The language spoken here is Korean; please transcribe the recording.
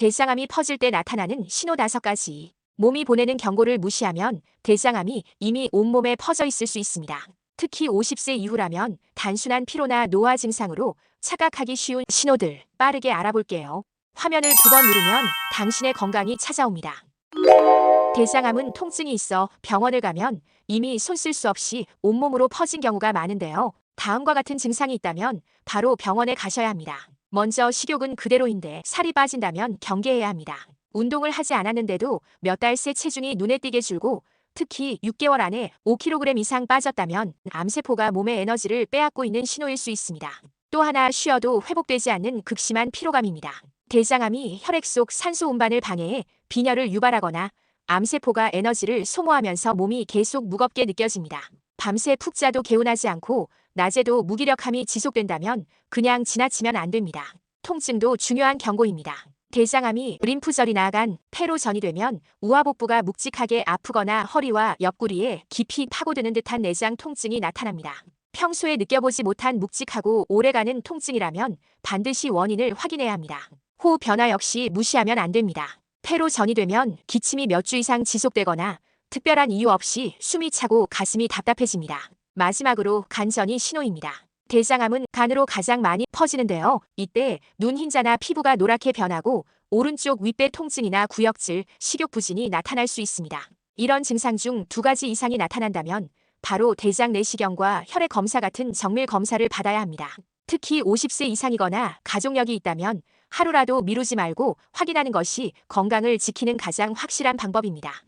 대장암이 퍼질 때 나타나는 신호 다섯 가지. 몸이 보내는 경고를 무시하면 대장암이 이미 온몸에 퍼져 있을 수 있습니다. 특히 50세 이후라면 단순한 피로나 노화 증상으로 착각하기 쉬운 신호들 빠르게 알아볼게요. 화면을 두 번 누르면 당신의 건강이 찾아옵니다. 대장암은 통증이 있어 병원을 가면 이미 손 쓸 수 없이 온몸으로 퍼진 경우가 많은데요. 다음과 같은 증상이 있다면 바로 병원에 가셔야 합니다. 먼저 식욕은 그대로인데 살이 빠진다면 경계해야 합니다. 운동을 하지 않았는데도 몇 달 새 체중이 눈에 띄게 줄고 특히 6개월 안에 5kg 이상 빠졌다면 암세포가 몸의 에너지를 빼앗고 있는 신호일 수 있습니다. 또 하나 쉬어도 회복되지 않는 극심한 피로감입니다. 대장암이 혈액 속 산소 운반을 방해해 빈혈을 유발하거나 암세포가 에너지를 소모하면서 몸이 계속 무겁게 느껴집니다. 밤새 푹 자도 개운하지 않고 낮에도 무기력함이 지속된다면 그냥 지나치면 안 됩니다. 통증도 중요한 경고입니다. 대장암이 림프절이 나간 폐로 전이 되면 우하복부가 묵직하게 아프거나 허리와 옆구리에 깊이 파고드는 듯한 내장 통증이 나타납니다. 평소에 느껴보지 못한 묵직하고 오래가는 통증이라면 반드시 원인을 확인해야 합니다. 호흡 변화 역시 무시하면 안 됩니다. 폐로 전이 되면 기침이 몇 주 이상 지속되거나 특별한 이유 없이 숨이 차고 가슴이 답답해집니다. 마지막으로 간전이 신호입니다. 대장암은 간으로 가장 많이 퍼지는데요. 이때 눈 흰자나 피부가 노랗게 변하고 오른쪽 윗배 통증이나 구역질, 식욕 부진이 나타날 수 있습니다. 이런 증상 중 두 가지 이상이 나타난다면 바로 대장 내시경과 혈액 검사 같은 정밀 검사를 받아야 합니다. 특히 50세 이상이거나 가족력이 있다면 하루라도 미루지 말고 확인하는 것이 건강을 지키는 가장 확실한 방법입니다.